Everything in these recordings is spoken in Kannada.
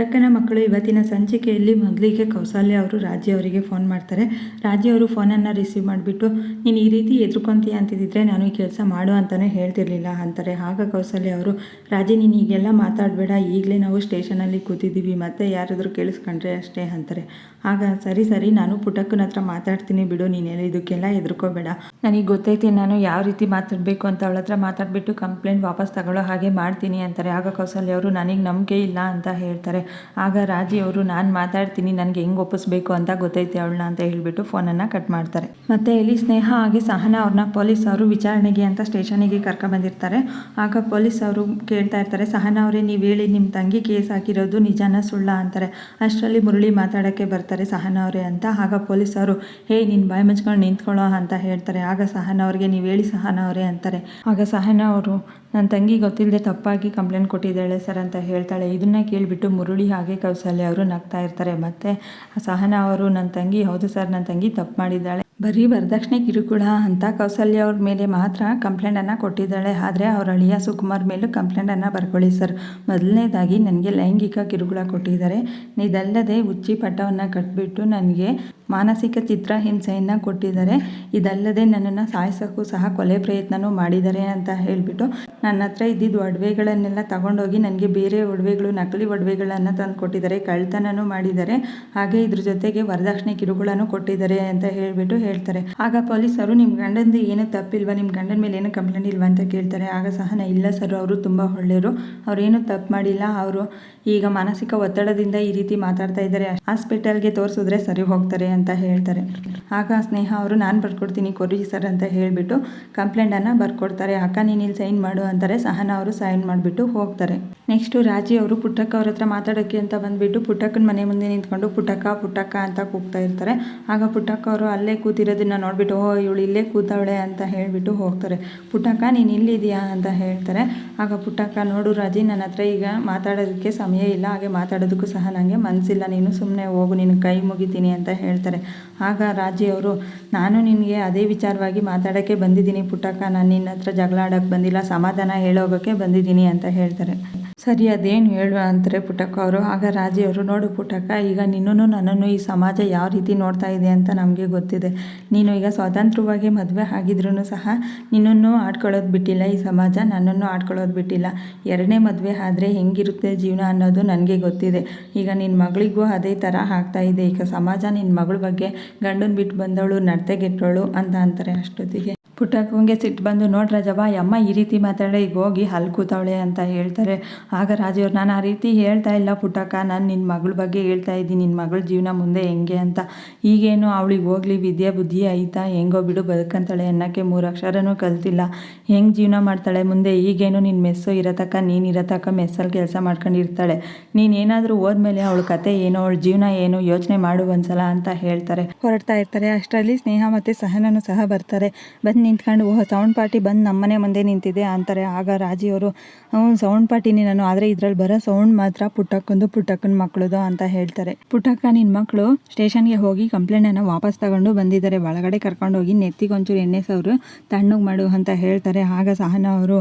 ಪುಟ್ಟಕ್ಕನ ಮಕ್ಕಳು ಇವತ್ತಿನ ಸಂಚಿಕೆಯಲ್ಲಿ ಮೊದಲಿಗೆ ಕೌಸಲ್ಯ ಅವರು ರಾಜಿ ಅವರಿಗೆ ಫೋನ್ ಮಾಡ್ತಾರೆ. ರಾಜಿ ಅವರು ಫೋನನ್ನು ರಿಸೀವ್ ಮಾಡಿಬಿಟ್ಟು, ನೀನು ಈ ರೀತಿ ಎದುರ್ಕೊಂತೀಯ ಅಂತಿದ್ದರೆ ನಾನು ಈ ಕೆಲಸ ಮಾಡು ಅಂತಲೇ ಹೇಳ್ತಿರ್ಲಿಲ್ಲ ಅಂತಾರೆ. ಆಗ ಕೌಸಲ್ಯ ಅವರು, ರಾಜಿ ನೀನು ಈಗೆಲ್ಲ ಮಾತಾಡಬೇಡ. ಈಗಲೇ ನಾವು ಸ್ಟೇಷನಲ್ಲಿ ಕೂತಿದ್ದೀವಿ. ಮತ್ತೆ ಯಾರಾದರೂ ಕೇಳಿಸ್ಕೊಂಡ್ರೆ ಅಷ್ಟೇ ಅಂತಾರೆ. ಆಗ, ಸರಿ ಸರಿ, ನಾನು ಪುಟಕ್ಕನ ಹತ್ರ ಮಾತಾಡ್ತೀನಿ ಬಿಡು. ನೀನು ಇದಕ್ಕೆಲ್ಲ ಎದುರ್ಕೋಬೇಡ ನನಗೆ ಗೊತ್ತೈತೆ ನಾನು ಯಾವ ರೀತಿ ಮಾತಾಡಬೇಕು ಅಂತ ಅವಳ ಹತ್ರ ಮಾತಾಡಿಬಿಟ್ಟು ಕಂಪ್ಲೇಂಟ್ ವಾಪಸ್ ತಗೊಳ್ಳೋ ಹಾಗೆ ಮಾಡ್ತೀನಿ ಅಂತಾರೆ. ಆಗ ಕೌಸಲ್ಯ ಅವರು, ನನಗೆ ನಂಬಿಕೆ ಇಲ್ಲ ಅಂತ ಹೇಳ್ತಾರೆ. ಆಗ ರಾಜಿಯವರು ನಾನು ಮಾತಾಡ್ತೀನಿ, ನನಗೆ ಹೆಂಗೆ ಒಪ್ಪಿಸ್ಬೇಕು ಅಂತ ಗೊತ್ತೈತೆ ಅವಳನ್ನ ಅಂತ ಹೇಳಿಬಿಟ್ಟು ಫೋನನ್ನು ಕಟ್ ಮಾಡ್ತಾರೆ. ಮತ್ತೆ ಇಲ್ಲಿ ಸ್ನೇಹ ಹಾಗೆ ಸಹನ ಅವ್ರನ್ನ ಪೊಲೀಸ್ ಅವರು ವಿಚಾರಣೆಗೆ ಅಂತ ಸ್ಟೇಷನಿಗೆ ಕರ್ಕೊಂಬಂದಿರ್ತಾರೆ. ಆಗ ಪೊಲೀಸ್ ಅವರು ಕೇಳ್ತಾ ಇರ್ತಾರೆ, ಸಹನ ಅವರೇ, ನೀವು ಹೇಳಿ ನಿಮ್ಮ ತಂಗಿ ಕೇಸ್ ಹಾಕಿರೋದು ನಿಜಾನ ಸುಳ್ಳ ಅಂತಾರೆ. ಅಷ್ಟರಲ್ಲಿ ಮುರಳಿ ಮಾತಾಡೋಕ್ಕೆ ಬರ್ತಾರೆ ಸಹನ ಅವರೇ ಅಂತ. ಆಗ ಪೊಲೀಸ್ ಅವರು, ಹೇ, ನೀನು ಬಾಯಿ ಮುಚ್ಕೊಂಡು ನಿಂತ್ಕೊಳ್ಳೋ ಅಂತ ಹೇಳ್ತಾರೆ. ಆಗ ಸಹನ ಅವ್ರಿಗೆ, ನೀವು ಹೇಳಿ ಸಹನ ಅವರೇ ಅಂತಾರೆ. ಆಗ ಸಹನ ಅವರು ನನ್ನ ತಂಗಿ ಗೊತ್ತಿಲ್ಲದೆ ತಪ್ಪಾಗಿ ಕಂಪ್ಲೇಂಟ್ ಕೊಟ್ಟಿದ್ದಾಳೆ ಸರ್ ಅಂತ ಹೇಳ್ತಾಳೆ. ಇದನ್ನ ಕೇಳಿಬಿಟ್ಟು ಮುರುಳಿ ಹಾಗೆ ಕೌಸಲ್ಯ ಅವರು ನಗ್ತಾ ಇರ್ತಾರೆ. ಮತ್ತೆ ಸಹನಾ ಅವರು, ನನ್ನ ತಂಗಿ, ಹೌದು ಸರ್, ನನ್ನ ತಂಗಿ ತಪ್ಪು ಮಾಡಿದ್ದಾಳೆ. ಬರೀ ವರದಕ್ಷಿಣೆ ಕಿರುಕುಳ ಅಂತ ಕೌಸಲ್ಯ ಅವ್ರ ಮೇಲೆ ಮಾತ್ರ ಕಂಪ್ಲೇಂಟನ್ನು ಕೊಟ್ಟಿದ್ದಾಳೆ. ಆದರೆ ಅವರ ಅಳಿಯ ಸುಕುಮಾರ್ ಮೇಲೂ ಕಂಪ್ಲೇಂಟನ್ನು ಬರ್ಕೊಳ್ಳಿ ಸರ್. ಮೊದಲನೇದಾಗಿ ನನಗೆ ಲೈಂಗಿಕ ಕಿರುಕುಳ ಕೊಟ್ಟಿದ್ದಾರೆ. ಇದಲ್ಲದೆ ಉಚ್ಚಿ ಪಟ್ಟವನ್ನು ಕಟ್ಬಿಟ್ಟು ನನಗೆ ಮಾನಸಿಕ ಚಿತ್ರಹಿಂಸೆಯನ್ನು ಕೊಟ್ಟಿದ್ದಾರೆ. ಇದಲ್ಲದೆ ನನ್ನನ್ನು ಸಾಯಿಸೋಕ್ಕೂ ಸಹ ಕೊಲೆ ಪ್ರಯತ್ನವೂ ಮಾಡಿದ್ದಾರೆ ಅಂತ ಹೇಳಿಬಿಟ್ಟು ನನ್ನ ಹತ್ರ ಇದ್ದಿದ್ದ ಒಡವೆಗಳನ್ನೆಲ್ಲ ತಗೊಂಡೋಗಿ ನನಗೆ ಬೇರೆ ಒಡವೆಗಳು, ನಕಲಿ ಒಡವೆಗಳನ್ನು ತಂದು ಕೊಟ್ಟಿದ್ದಾರೆ. ಕಳ್ತನನೂ ಮಾಡಿದ್ದಾರೆ. ಹಾಗೆ ಇದ್ರ ಜೊತೆಗೆ ವರದಕ್ಷಿಣೆ ಕಿರುಕುಳನೂ ಕೊಟ್ಟಿದ್ದಾರೆ ಅಂತ ಹೇಳಿಬಿಟ್ಟು ಹೇಳ್ತಾರೆ. ಆಗ ಪೊಲೀಸರು ನಿಮ್ಮ ಗಂಡಂದು ಏನು ತಪ್ಪಿಲ್ವಾ? ನಿಮ್ಮ ಗಂಡನ ಮೇಲೆ ಏನು ಕಂಪ್ಲೇಂಟ್ ಇಲ್ವಾ? ಅಂತ ಕೇಳ್ತಾರೆ. ಆಗ ಸಹನ, ಇಲ್ಲ ಸರ್, ಅವರು ತುಂಬ ಒಳ್ಳೆಯವರು. ಅವ್ರೇನು ತಪ್ಪು ಮಾಡಿಲ್ಲ. ಅವರು ಈಗ ಮಾನಸಿಕ ಒತ್ತಡದಿಂದ ಈ ರೀತಿ ಮಾತಾಡ್ತಾ ಇದ್ದಾರೆ. ಹಾಸ್ಪಿಟಲ್ಗೆ ತೋರಿಸಿದ್ರೆ ಸರಿ ಹೋಗ್ತಾರೆ ಅಂತ ಹೇಳ್ತಾರೆ. ಆಗ ಸ್ನೇಹ ಅವರು, ನಾನು ಬರ್ಕೊಡ್ತೀನಿ ಕೊರಿ ಸರ್ ಅಂತ ಹೇಳಿಬಿಟ್ಟು ಕಂಪ್ಲೇಂಟನ್ನು ಬರ್ಕೊಡ್ತಾರೆ. ಅಕ್ಕ, ನೀನು ಇಲ್ಲಿ ಸೈನ್ ಮಾಡು ಅಂತಾರೆ. ಸಹನ ಅವರು ಸೈನ್ ಮಾಡಿಬಿಟ್ಟು ಹೋಗ್ತಾರೆ. ನೆಕ್ಸ್ಟು ರಾಜಿ ಅವರು ಪುಟ್ಟಕ್ಕ ಅವ್ರ ಹತ್ರ ಮಾತಾಡೋಕ್ಕೆ ಅಂತ ಬಂದುಬಿಟ್ಟು ಪುಟ್ಟಕ್ಕನ ಮನೆ ಮುಂದೆ ನಿಂತ್ಕೊಂಡು ಪುಟ್ಟಕ್ಕ ಪುಟ್ಟಕ್ಕ ಅಂತ ಕೂಗ್ತಾ ಇರ್ತಾರೆ. ಆಗ ಪುಟ್ಟಕ್ಕ ಅವರು ಅಲ್ಲೇ ಕೂತಿರೋದನ್ನ ನೋಡಿಬಿಟ್ಟು, ಓ, ಇವಳು ಇಲ್ಲೇ ಕೂತವಳೆ ಅಂತ ಹೇಳಿಬಿಟ್ಟು ಹೋಗ್ತಾರೆ. ಪುಟ್ಟಕ್ಕ, ನೀನು ಇಲ್ಲಿದೆಯಾ ಅಂತ ಹೇಳ್ತಾರೆ. ಆಗ ಪುಟ್ಟಕ್ಕ, ನೋಡು ರಾಜಿ, ನನ್ನ ಹತ್ರ ಈಗ ಮಾತಾಡೋದಕ್ಕೆ ಸಮಯ ಇಲ್ಲ. ಹಾಗೆ ಮಾತಾಡೋದಕ್ಕೂ ಸಹ ನನಗೆ ಮನಸ್ಸಿಲ್ಲ ನೀನು ಸುಮ್ಮನೆ ಹೋಗು, ನಿನ್ನ ಕೈ ಮುಗಿತೀನಿ ಅಂತ ಹೇಳ್ತಾರೆ. ಆಗ ರಾಜಿ ಅವರು, ನಾನು ನಿನಗೆ ಅದೇ ವಿಚಾರವಾಗಿ ಮಾತಾಡೋಕ್ಕೆ ಬಂದಿದ್ದೀನಿ ಪುಟ್ಟಕ್ಕ. ನಾನು ನಿನ್ನ ಹತ್ರ ಜಗಳ ಆಡೋಕ್ಕೆ ಬಂದಿಲ್ಲ. ಸಮಾಧಾನ ಹೇಳೋಗೋಕ್ಕೆ ಬಂದಿದ್ದೀನಿ ಅಂತ ಹೇಳ್ತಾರೆ. ಸರಿ, ಅದೇನು ಹೇಳುವ ಅಂತಾರೆ ಪುಟಕ್ಕ ಅವರು. ಆಗ ರಾಜಿಯವರು ನೋಡು ಪುಟಕ್ಕ ಈಗ ನಿನ್ನೂ ನನ್ನನ್ನು ಈ ಸಮಾಜ ಯಾವ ರೀತಿ ನೋಡ್ತಾ ಇದೆ ಅಂತ ನಮಗೆ ಗೊತ್ತಿದೆ. ನೀನು ಈಗ ಸ್ವತಂತ್ರವಾಗಿ ಮದುವೆ ಆಗಿದ್ರೂ ಸಹ ನಿನ್ನನ್ನು ಆಡ್ಕೊಳ್ಳೋದು ಬಿಟ್ಟಿಲ್ಲ. ಈ ಸಮಾಜ ನನ್ನನ್ನು ಆಡ್ಕೊಳ್ಳೋದು ಬಿಟ್ಟಿಲ್ಲ. ಎರಡನೇ ಮದುವೆ ಆದರೆ ಹೆಂಗಿರುತ್ತೆ ಜೀವನ ಅನ್ನೋದು ನನಗೆ ಗೊತ್ತಿದೆ. ಈಗ ನಿನ್ನ ಮಗಳಿಗೂ ಅದೇ ಥರ ಆಗ್ತಾ ಇದೆ. ಈಗ ಸಮಾಜ ನಿನ್ನ ಮಗಳ ಬಗ್ಗೆ ಗಂಡನ ಬಿಟ್ಟು ಬಂದವಳು ನಡತೆಗೆಟ್ಟವಳು ಅಂತ ಅಂತಾರೆ ಅಷ್ಟೊತ್ತಿಗೆ. ಪುಟ್ಟಕ್ಕಂಗೆ ಸಿಟ್ಟು ಬಂದು ನೋಡಿ ರಾಜವ್ವ ಅಮ್ಮ ಈ ರೀತಿ ಮಾತಾಡೋ ಈಗ ಹೋಗಿ ಹಲ್ ಕೂತವಳೆ ಅಂತ ಹೇಳ್ತಾರೆ. ಆಗ ರಾಜವ್ರು, ನಾನು ಆ ರೀತಿ ಹೇಳ್ತಾ ಇಲ್ಲ ಪುಟ್ಟಕ್ಕ ನಾನು ನಿನ್ನ ಮಗಳ ಬಗ್ಗೆ ಹೇಳ್ತಾ ಇದ್ದೀನಿ ನಿನ್ನ ಮಗಳ ಜೀವನ ಮುಂದೆ ಹೆಂಗೆ ಅಂತ. ಈಗೇನು ಅವಳಿಗೆ ಹೋಗ್ಲಿ, ವಿದ್ಯೆ, ಬುದ್ಧಿ ಐತಾ ಹೆಂಗೋ ಬಿಡು, ಬದುಕಂತಾಳೆ, ಅನ್ನೋಕ್ಕೆ ಮೂರು ಅಕ್ಷರನೂ ಕಲ್ತಿಲ್ಲ. ಹೆಂಗೆ ಜೀವನ ಮಾಡ್ತಾಳೆ ಮುಂದೆ? ಈಗೇನು ನಿನ್ನ ಮೆಸ್ಸು ಇರತಕ್ಕ, ನೀನು ಇರತಕ್ಕ, ಮೆಸ್ಸಲ್ಲಿ ಕೆಲಸ ಮಾಡ್ಕೊಂಡಿರ್ತಾಳೆ. ನೀನೇನಾದರೂ ಹೋದ್ಮೇಲೆ ಅವಳ ಕತೆ ಏನು, ಅವಳ ಜೀವನ ಏನು ಯೋಚನೆ ಮಾಡು ಒಂದ್ಸಲ ಅಂತ ಹೇಳ್ತಾರೆ. ಹೊರಡ್ತಾ ಇರ್ತಾರೆ. ಅಷ್ಟರಲ್ಲಿ ಸ್ನೇಹ ಮತ್ತು ಸಹನನು ಸಹ ಬರ್ತಾರೆ. ಬಂದು ನಿಂತ್ಕೊಂಡು, ಓಹ್, ಸೌಂಡ್ ಪಾರ್ಟಿ ಬಂದು ನಮ್ಮನೆ ಮುಂದೆ ನಿಂತಿದೆ ಅಂತಾರೆ. ಆಗ ರಾಜಿಯವರು ಸೌಂಡ್ ಪಾರ್ಟಿನಿ ನಾನು ಆದರೆ ಇದ್ರಲ್ಲಿ ಬರೋ ಸೌಂಡ್ ಮಾತ್ರ ಪುಟ್ಟಕ್ಕಂದು ಪುಟ್ಟಕ್ಕನ ಮಕ್ಕಳದು ಅಂತ ಹೇಳ್ತಾರೆ. ಪುಟ್ಟಕ್ಕ ನಿನ್ನ ಮಕ್ಕಳು ಸ್ಟೇಷನ್ಗೆ ಹೋಗಿ ಕಂಪ್ಲೇಂಟನ್ನು ವಾಪಸ್ ತಗೊಂಡು ಬಂದಿದ್ದಾರೆ. ಒಳಗಡೆ ಕರ್ಕೊಂಡೋಗಿ ಹೋಗಿ ನೆತ್ತಿಗೊಂಚೂರು ಎಣ್ಣೆ ಸವರು ತಣ್ಣಗೆ ಮಾಡು ಅಂತ ಹೇಳ್ತಾರೆ. ಆಗ ಸಹನ ಅವರು,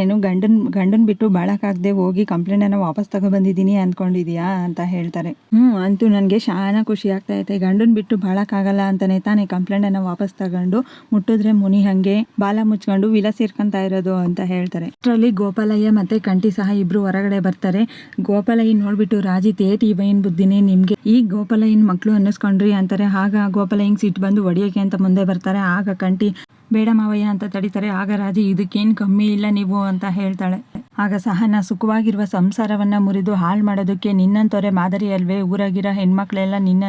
ಏನು, ಗಂಡನ್ ಗಂಡನ್ ಬಿಟ್ಟು ಬಾಳಕ್ಕಾಗದೆ ಹೋಗಿ ಕಂಪ್ಲೇಂಟನ್ನು ವಾಪಸ್ ತಗೊಬಂದಿದ್ದೀನಿ ಅಂದ್ಕೊಂಡಿದ್ಯಾ ಅಂತ ಹೇಳ್ತಾರೆ. ಹ್ಞೂ, ಅಂತೂ ನನಗೆ ಶಾನ ಖುಷಿ ಆಗ್ತಾ ಐತೆ. ಗಂಡನ ಬಿಟ್ಟು ಬಾಳಕ್ಕಾಗಲ್ಲ ಅಂತಲೇ ತಾನೇ ಕಂಪ್ಲೇಂಟನ್ನು ವಾಪಸ್ ತಗೊಂಡು ಮುಟ್ಟಿದ್ರೆ ಮುನಿ ಹಂಗೆ ಬಾಲ ಮುಚ್ಕೊಂಡು ವಿಲ ಸೇರ್ಕೊಂತ ಇರೋದು ಅಂತ ಹೇಳ್ತಾರೆ. ಅಷ್ಟರಲ್ಲಿ ಗೋಪಾಲಯ್ಯ ಮತ್ತೆ ಕಂಠಿ ಸಹ ಇಬ್ರು ಹೊರಗಡೆ ಬರ್ತಾರೆ. ಗೋಪಾಲಯ್ಯ ನೋಡ್ಬಿಟ್ಟು, ರಾಜಿ, ತೇಟ್ ಬೈನ್ ಬುದ್ಧಿನೇ ನಿಮ್ಗೆ. ಈ ಗೋಪಾಲಯ್ಯನ ಮಕ್ಕಳು ಅನ್ನಿಸ್ಕೊಂಡ್ರಿ ಅಂತಾರೆ. ಆಗ ಗೋಪಾಲಯ್ಯಂಗ್ ಸಿಟ್ಟು ಬಂದು ಹೊಡಿಯೋಕೆ ಅಂತ ಮುಂದೆ ಬರ್ತಾರೆ. ಆಗ ಕಂಠಿ, ಬೇಡ ಮಾವಯ್ಯ ಅಂತ ತಡಿತಾರೆ. ಆಗ ರಾಜಿ, ಇದಕ್ಕೇನು ಕಮ್ಮಿ ಇಲ್ಲ ನೀವು ಅಂತ ಹೇಳ್ತಾಳೆ. ಆಗ ಸಹನ ಸುಖವಾಗಿರುವ ಸಂಸಾರವನ್ನ ಮುರಿದು ಹಾಳು ಮಾಡೋದಕ್ಕೆ ನಿನ್ನಂತವರೇ ಮಾದರಿ ಅಲ್ವೇ? ಊರಾಗಿರೋ ಹೆಣ್ಮಕ್ಳೆಲ್ಲ ನಿನ್ನ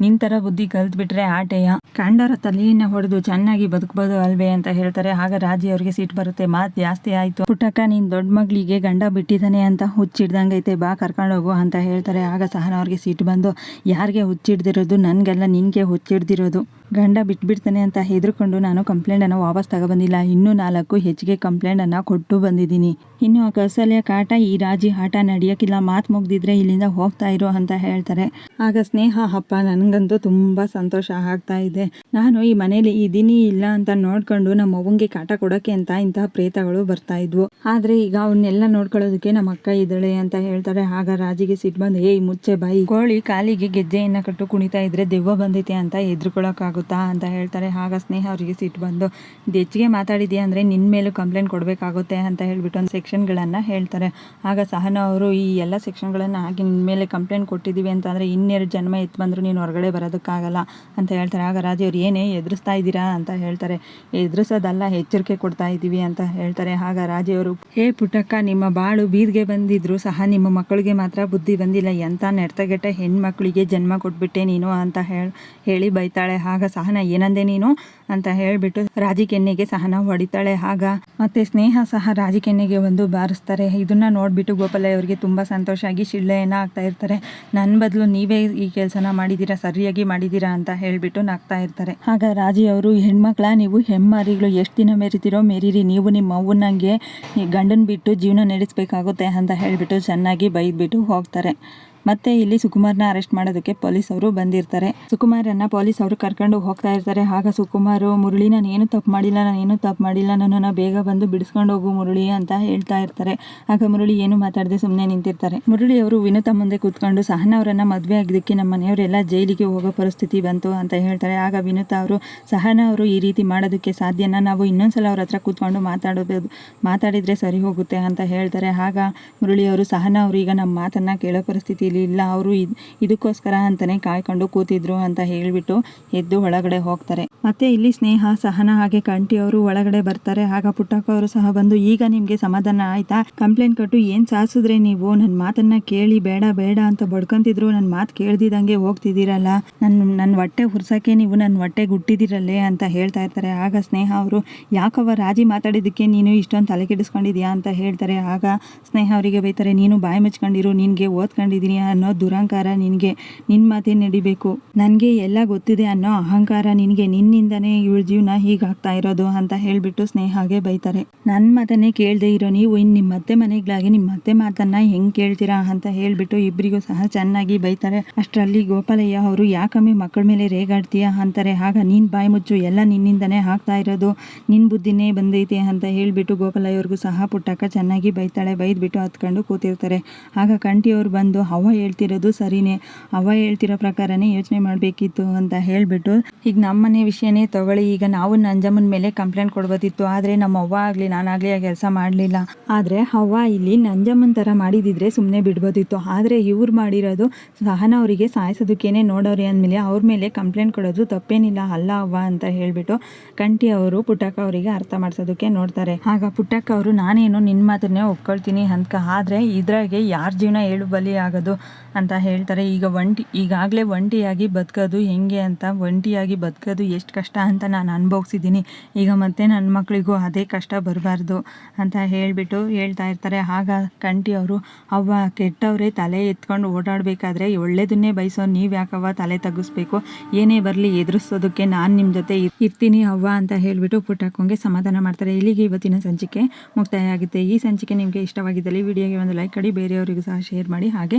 ನಿನ್ ಥರ ಬುದ್ಧಿ ಕಲ್ತ್ಬಿಟ್ರೆ ಆಟೆಯ? ಕಂಡರ ತಲೆಯನ್ನ ಹೊಡೆದು ಚೆನ್ನಾಗಿ ಬದುಕಬಹುದು ಅಲ್ವೇ ಅಂತ ಹೇಳ್ತಾರೆ. ಆಗ ರಾಜಿ ಅವರಿಗೆ ಸೀಟ್ ಬರುತ್ತೆ. ಮಾತು ಜಾಸ್ತಿ ಆಯ್ತು. ಪುಟ್ಟಕ್ಕ, ನೀನ್ ದೊಡ್ಡ ಮಗಳಿಗೆ ಗಂಡ ಬಿಟ್ಟಿದ್ದಾನೆ ಅಂತ ಹುಚ್ಚಿಡ್ದಂಗೈತೆ, ಬಾ ಕರ್ಕೊಂಡು ಹೋಗು ಅಂತ ಹೇಳ್ತಾರೆ. ಆಗ ಸಹನ ಅವ್ರಿಗೆ ಸೀಟ್ ಬಂದು, ಯಾರಿಗೆ ಹುಚ್ಚಿಡ್ದಿರೋದು? ನನಗೆಲ್ಲ ನಿನಗೆ ಹುಚ್ಚಿಡ್ದಿರೋದು. ಗಂಡ ಬಿಟ್ಬಿಡ್ತಾನೆ ಅಂತ ಹೆದರ್ಕೊಂಡು ನಾನು ಕಂಪ್ಲೇಂಟನ್ನು ವಾಪಸ್ ತಗೊಬಂದಿಲ್ಲ. ಇನ್ನೂ ನಾಲ್ಕು ಹೆಚ್ಚಿಗೆ ಕಂಪ್ಲೇಂಟನ್ನು ಕೊಟ್ಟು ಬಂದಿದ್ದೀನಿ. ಇನ್ನು ಆ ಕೌಸಲ್ಯ ಕಾಟ, ಈ ರಾಜಿ ಆಟ ನಡೆಯೋಕ್ಕಿಲ್ಲ ಮಾತು ಮುಗ್ದಿದ್ರೆ ಇಲ್ಲಿಂದ ಹೋಗ್ತಾ ಇರೋ ಅಂತ ಹೇಳ್ತಾರೆ. ಆಗ ಸ್ನೇಹ, ಅಪ್ಪ, ನನಗಂತೂ ತುಂಬ ಸಂತೋಷ ಆಗ್ತಾ ಇದೆ. ನಾನು ಈ ಮನೇಲಿ ಇದ್ದೀನಿ ಇಲ್ಲ ಅಂತ ನೋಡ್ಕೊಂಡು ನಮ್ಮ ಅವ್ವಂಗೆ ಕಾಟ ಕೊಡೋಕೆ ಅಂತ ಇಂತಹ ಪ್ರೇತಗಳು ಬರ್ತಾ ಇದ್ವು. ಆದ್ರೆ ಈಗ ಅವನ್ನೆಲ್ಲ ನೋಡ್ಕೊಳ್ಳೋದಕ್ಕೆ ನಮ್ಮ ಅಕ್ಕ ಇದ್ದಾಳೆ ಅಂತ ಹೇಳ್ತಾರೆ. ಆಗ ರಾಜಿಗೆ ಸಿಟ್ ಬಂದು, ಏಯ್ ಮುಚ್ಚೆ ಬಾಯಿ, ಕೋಳಿ ಕಾಲಿಗೆ ಗೆಜ್ಜೆಯನ್ನ ಕಟ್ಟು ಕುಣಿತಾ ಇದ್ರೆ ದೆವ್ವ ಬಂದೈತೆ ಅಂತ ಎದ್ರುಕೊಳಕ್ಕಾಗುತ್ತಾ? ಅಂತ ಹೇಳ್ತಾರೆ. ಆಗ ಸ್ನೇಹ ಅವರಿಗೆ ಸಿಟ್ ಬಂದು, ಇದು ಹೆಚ್ಚಿಗೆ ಮಾತಾಡಿದ್ಯಾ ಅಂದ್ರೆ ನಿನ್ ಮೇಲೂ ಕಂಪ್ಲೇಂಟ್ ಕೊಡಬೇಕಾಗುತ್ತೆ ಅಂತ ಹೇಳ್ಬಿಟ್ಟು ಒಂದು ಸೆಕ್ಷನ್ಗಳನ್ನು ಹೇಳ್ತಾರೆ. ಆಗ ಸಹನ ಅವರು, ಈ ಎಲ್ಲ ಸೆಕ್ಷನ್ಗಳನ್ನು ಹಾಕಿ ನಿನ್ ಮೇಲೆ ಕಂಪ್ಲೇಂಟ್ ಕೊಟ್ಟಿದ್ದೀವಿ ಅಂದ್ರೆ ಇನ್ನೆರಡು ಜನ್ಮ ಎತ್ತು ಬಂದ್ರು ನೀನು ಹೊರಗಡೆ ಬರೋದಕ್ಕಾಗಲ್ಲ ಅಂತ ಹೇಳ್ತಾರೆ. ಆಗ ರಾಜಿ ಅವ್ರು ಏನೇ ಎದುರಿಸ್ತಾ ಇದ್ದೀರಾ ಅಂತ ಹೇಳ್ತಾರೆ. ಎದುರಿಸೋದಲ್ಲ, ಎಚ್ಚರಿಕೆ ಕೊಡ್ತಾ ಇದ್ದೀವಿ ಅಂತ ಹೇಳ್ತಾರೆ. ಆಗ ರಾಜಿಯವರು ಹೇ ಪುಟ್ಟಕ್ಕ, ನಿಮ್ಮ ಬಾಳು ಬೀದಿಗೆ ಬಂದಿದ್ರು ಸಹ ನಿಮ್ಮ ಮಕ್ಕಳಿಗೆ ಮಾತ್ರ ಬುದ್ಧಿ ಬಂದಿಲ್ಲ. ಎಂಥ ನೆಡ್ತಗೆಟ್ಟ ಹೆಣ್ಮಕ್ಳಿಗೆ ಜನ್ಮ ಕೊಟ್ಬಿಟ್ಟೆ ನೀನು ಅಂತ ಹೇಳಿ ಹೇಳಿ ಬೈತಾಳೆ. ಆಗ ಸಹನ, ಏನಂದೆ ನೀನು? ಅಂತ ಹೇಳಿಬಿಟ್ಟು ರಾಜಿ ಕೆನ್ನೆಗೆ ಸಹನ ಹೊಡಿತಾಳೆ. ಆಗ ಮತ್ತೆ ಸ್ನೇಹ ಸಹ ರಾಜಿ ಕೆನ್ನೆಗೆ ಒಂದು ಬಾರಿಸ್ತಾರೆ. ಇದನ್ನ ನೋಡ್ಬಿಟ್ಟು ಗೋಪಾಲಯ್ಯ ಅವರಿಗೆ ತುಂಬ ಸಂತೋಷ ಆಗಿ ಶಿಳ್ಳೆಯನ್ನ ಆಗ್ತಾ ಇರ್ತಾರೆ. ನನ್ನ ಬದಲು ನೀವೇ ಈ ಕೆಲಸನ ಮಾಡಿದ್ದೀರಾ? ಸರಿಯಾಗಿ ಮಾಡಿದ್ದೀರಾ? ಅಂತ ಹೇಳಿಬಿಟ್ಟು ನಗ್ತಾ ಇರ್ತಾರೆ. ಆಗ ರಾಜಿ ಅವರು, ಹೆಣ್ಮಕ್ಳ, ನೀವು ಹೆಮ್ಮಾರಿಗಳು, ಎಷ್ಟು ದಿನ ಮೆರಿತೀರೋ ಮೆರೀರಿ, ನೀವು ನಿಮ್ಮ ಅವ್ವನಂಗೆ ಗಂಡನ ಬಿಟ್ಟು ಜೀವನ ನಡೆಸಬೇಕಾಗುತ್ತೆ ಅಂತ ಹೇಳಿಬಿಟ್ಟು ಚೆನ್ನಾಗಿ ಬೈದ್ಬಿಟ್ಟು ಹೋಗ್ತಾರೆ. ಮತ್ತೆ ಇಲ್ಲಿ ಸುಕುಮಾರ್ನ ಅರೆಸ್ಟ್ ಮಾಡೋದಕ್ಕೆ ಪೊಲೀಸ್ ಅವರು ಬಂದಿರ್ತಾರೆ. ಸುಕುಮಾರನ್ನ ಪೊಲೀಸ್ ಅವರು ಕರ್ಕೊಂಡು ಹೋಗ್ತಾ ಇರ್ತಾರೆ. ಆಗ ಸುಕುಮಾರ್, ಮುರಳಿ, ನಾನು ಏನು ತಪ್ಪು ಮಾಡಿಲ್ಲ, ನಾನು ಏನು ತಪ್ಪು ಮಾಡಿಲ್ಲ, ನನ್ನನ್ನು ಬೇಗ ಬಂದು ಬಿಡಿಸ್ಕೊಂಡು ಹೋಗು ಮುರಳಿ ಅಂತ ಹೇಳ್ತಾ ಇರ್ತಾರೆ. ಆಗ ಮುರಳಿ ಏನು ಮಾತಾಡದೆ ಸುಮ್ಮನೆ ನಿಂತಿರ್ತಾರೆ. ಮುರಳಿ ಅವರು ವಿನುತ ಮುಂದೆ ಕೂತ್ಕೊಂಡು, ಸಹನ ಅವರನ್ನ ಮದುವೆ ಆಗಿದ್ದಕ್ಕೆ ನಮ್ಮ ಮನೆಯವರೆಲ್ಲ ಜೈಲಿಗೆ ಹೋಗೋ ಪರಿಸ್ಥಿತಿ ಬಂತು ಅಂತ ಹೇಳ್ತಾರೆ. ಆಗ ವಿನುತ ಅವರು, ಸಹನ ಅವರು ಈ ರೀತಿ ಮಾಡೋದಕ್ಕೆ ಸಾಧ್ಯನ? ನಾವು ಇನ್ನೊಂದ್ಸಲ ಅವ್ರ ಹತ್ರ ಕೂತ್ಕೊಂಡು ಮಾತಾಡೋದು, ಮಾತಾಡಿದ್ರೆ ಸರಿ ಹೋಗುತ್ತೆ ಅಂತ ಹೇಳ್ತಾರೆ. ಆಗ ಮುರಳಿ ಅವರು, ಸಹನ ಅವರು ಈಗ ನಮ್ಮ ಮಾತನ್ನ ಕೇಳೋ ಪರಿಸ್ಥಿತಿಲಿ ಇಲ್ಲ, ಅವರು ಇದಕ್ಕೋಸ್ಕರ ಅಂತಾನೆ ಕಾಯ್ಕೊಂಡು ಕೂತಿದ್ರು ಅಂತ ಹೇಳಿಬಿಟ್ಟು ಎದ್ದು ಒಳಗಡೆ ಹೋಗ್ತಾರೆ. ಮತ್ತೆ ಇಲ್ಲಿ ಸ್ನೇಹ, ಸಹನ ಹಾಗೆ ಕಂಟಿ ಅವರು ಒಳಗಡೆ ಬರ್ತಾರೆ. ಆಗ ಪುಟ್ಟಕ್ಕ ಅವರು ಸಹ ಬಂದು, ಈಗ ನಿಮಗೆ ಸಮಾಧಾನ ಆಯ್ತಾ? ಕಂಪ್ಲೇಂಟ್ ಕೊಟ್ಟು ಏನು ಸಾಸಿದ್ರೆ ನೀವು? ನನ್ನ ಮಾತನ್ನ ಕೇಳಿ, ಬೇಡ ಬೇಡ ಅಂತ ಬಡ್ಕೊಂತಿದ್ರು. ನನ್ನ ಮಾತು ಕೇಳ್ದಿದಂಗೆ ಹೋಗ್ತಿದ್ದೀರಲ್ಲ. ನನ್ನ ನನ್ನ ಹೊಟ್ಟೆ ಹುರ್ಸಕ್ಕೆ ನೀವು ನನ್ನ ಹೊಟ್ಟೆ ಗುಟ್ಟಿದ್ದೀರಲ್ಲೇ ಅಂತ ಹೇಳ್ತಾ ಇರ್ತಾರೆ. ಆಗ ಸ್ನೇಹ ಅವರು ಯಾಕವ ರಾಜಿ ಮಾತಾಡಿದ್ದಕ್ಕೆ ನೀನು ಇಷ್ಟೊಂದು ತಲೆ ಕೆಡಿಸ್ಕೊಂಡಿದ್ಯಾ? ಅಂತ ಹೇಳ್ತಾರೆ. ಆಗ ಸ್ನೇಹ ಅವರಿಗೆ ಬೈತಾರೆ, ನೀನು ಬಾಯಿ ಮುಚ್ಕೊಂಡಿರು, ನಿನಗೆ ಓದ್ಕೊಂಡಿದ್ದೀನಿ ಅನ್ನೋ ದುರಂಕಾರ ನಿನಗೆ ನಿನ್ನ ಮಾತೇ ನಡಿಬೇಕು. ನನಗೆ ಎಲ್ಲ ಗೊತ್ತಿದೆ ಅನ್ನೋ ಅಹಂಕಾರ ನಿನಗೆ, ನಿನ್ನಿಂದನೇ ಇವಳ ಜೀವನ ಹೀಗಾಗ್ತಾ ಇರೋದು ಅಂತ ಹೇಳಿಬಿಟ್ಟು ಸ್ನೇಹಾಗೆ ಬೈತಾರೆ. ನನ್ನ ಮಾತನ್ನೇ ಕೇಳದೆ ಇರೋ ನೀವು ಇನ್ನು ನಿಮ್ಮ ಅತ್ತೆ ಮನೆಗಳಾಗಿ ನಿಮ್ಮ ಅತ್ತೆ ಮಾತನ್ನ ಹೆಂಗೆ ಕೇಳ್ತೀರಾ ಅಂತ ಹೇಳಿಬಿಟ್ಟು ಇಬ್ಬರಿಗೂ ಸಹ ಚೆನ್ನಾಗಿ ಬೈತಾರೆ. ಅಷ್ಟರಲ್ಲಿ ಗೋಪಾಲಯ್ಯ ಅವರು ಯಾಕಮ್ಮಿ ಮಕ್ಕಳ ಮೇಲೆ ರೇಗಾಡ್ತೀಯಾ? ಅಂತಾರೆ. ಆಗ ನೀನು ಬಾಯಿ ಮುಚ್ಚು, ಎಲ್ಲ ನಿನ್ನಿಂದನೇ ಆಗ್ತಾ ಇರೋದು ನಿನ್ನ ಬುದ್ಧಿನೇ ಬಂದೈತೆ ಅಂತ ಹೇಳಿಬಿಟ್ಟು ಗೋಪಾಲಯ್ಯವ್ರಿಗೂ ಸಹ ಪುಟ್ಟಕ್ಕ ಚೆನ್ನಾಗಿ ಬೈತಾಳೆ. ಬೈದ್ಬಿಟ್ಟು ಹತ್ಕೊಂಡು ಕೂತಿರ್ತಾರೆ. ಆಗ ಕಂಠಿಯವ್ರು ಬಂದು, ಅವ್ವ ಹೇಳ್ತಿರೋದು ಸರಿನೇ ಅವ್ವ ಹೇಳ್ತಿರೋ ಪ್ರಕಾರನೇ ಯೋಚನೆ ಮಾಡಬೇಕಿತ್ತು ಅಂತ ಹೇಳಿಬಿಟ್ಟು, ಈಗ ನಮ್ಮನೆ ವಿಷಯನೇ ತಗೊಳ್ಳಿ, ಈಗ ನಾವು ನಂಜಮ್ಮನ ಮೇಲೆ ಕಂಪ್ಲೇಂಟ್ ಕೊಡ್ಬೋದಿತ್ತು, ಆದರೆ ನಮ್ಮ ಅವ್ವ ಆಗಲಿ ನಾನಾಗಲಿ ಆ ಕೆಲಸ ಮಾಡಲಿಲ್ಲ. ಆದರೆ ಅವ್ವ ಇಲ್ಲಿ ನಂಜಮ್ಮನ ಥರ ಮಾಡಿದಿದ್ರೆ ಸುಮ್ಮನೆ ಬಿಡ್ಬೋದಿತ್ತು, ಆದರೆ ಇವ್ರು ಮಾಡಿರೋದು ಸಹನ ಅವರಿಗೆ ಸಾಯಿಸೋದಕ್ಕೇನೆ ನೋಡೋರಿ ಅಂದಮೇಲೆ ಅವ್ರ ಮೇಲೆ ಕಂಪ್ಲೇಂಟ್ ಕೊಡೋದು ತಪ್ಪೇನಿಲ್ಲ, ಅಲ್ಲ ಅವ್ವ ಅಂತ ಹೇಳಿಬಿಟ್ಟು ಕಂಟಿ ಅವರು ಪುಟ್ಟಕ್ಕ ಅವರಿಗೆ ಅರ್ಥ ಮಾಡಿಸೋದಕ್ಕೆ ನೋಡ್ತಾರೆ. ಆಗ ಪುಟ್ಟಕ್ಕ ಅವರು, ನಾನೇನು ನಿನ್ನ ಮಾತನ್ನೇ ಒಪ್ಕೊಳ್ತೀನಿ ಅಂತ ಆದರೆ ಇದ್ರಾಗೆ ಯಾರ ಜೀವನ ಹೇಳು ಬಲಿ ಆಗೋದು? ಅಂತ ಹೇಳ್ತಾರೆ. ಈಗ ಒಂಟಿ, ಈಗಾಗಲೇ ಒಂಟಿಯಾಗಿ ಬದುಕೋದು ಹೆಂಗೆ ಅಂತ, ಒಂಟಿಯಾಗಿ ಬದುಕೋದು ಎಷ್ಟು ಕಷ್ಟ ಅಂತ ನಾನು ಅನುಭವಿಸಿದ್ದೀನಿ. ಈಗ ಮತ್ತೆ ನನ್ನ ಮಕ್ಕಳಿಗೂ ಅದೇ ಕಷ್ಟ ಬರಬಾರ್ದು ಅಂತ ಹೇಳಿಬಿಟ್ಟು ಹೇಳ್ತಾ ಇರ್ತಾರೆ. ಆಗ ಕಂಟಿ ಅವರು, ಅವ್ವ, ಕೆಟ್ಟವರೇ ತಲೆ ಎತ್ಕೊಂಡು ಓಡಾಡಬೇಕಾದ್ರೆ ಒಳ್ಳೇದನ್ನೇ ಬಯಸೋ, ನೀವು ಯಾಕವ್ವ ತಲೆ ತಗ್ಗಿಸ್ಬೇಕು? ಏನೇ ಬರಲಿ ಎದುರಿಸೋದಕ್ಕೆ ನಾನು ನಿಮ್ಮ ಜೊತೆ ಇರ್ತೀನಿ ಅವ್ವ ಅಂತ ಹೇಳಿಬಿಟ್ಟು ಪುಟ್ಟಕ್ಕಂಗೆ ಸಮಾಧಾನ ಮಾಡ್ತಾರೆ. ಇಲ್ಲಿಗೆ ಇವತ್ತಿನ ಸಂಚಿಕೆ ಮುಕ್ತಾಯ ಆಗುತ್ತೆ. ಈ ಸಂಚಿಕೆ ನಿಮಗೆ ಇಷ್ಟವಾಗಿದ್ದಲ್ಲಿ ವಿಡಿಯೋಗೆ ಒಂದು ಲೈಕ್ ಕಡಿ ಬೇರೆಯವರಿಗೂ ಸಹ ಶೇರ್ ಮಾಡಿ. ಹಾಗೆ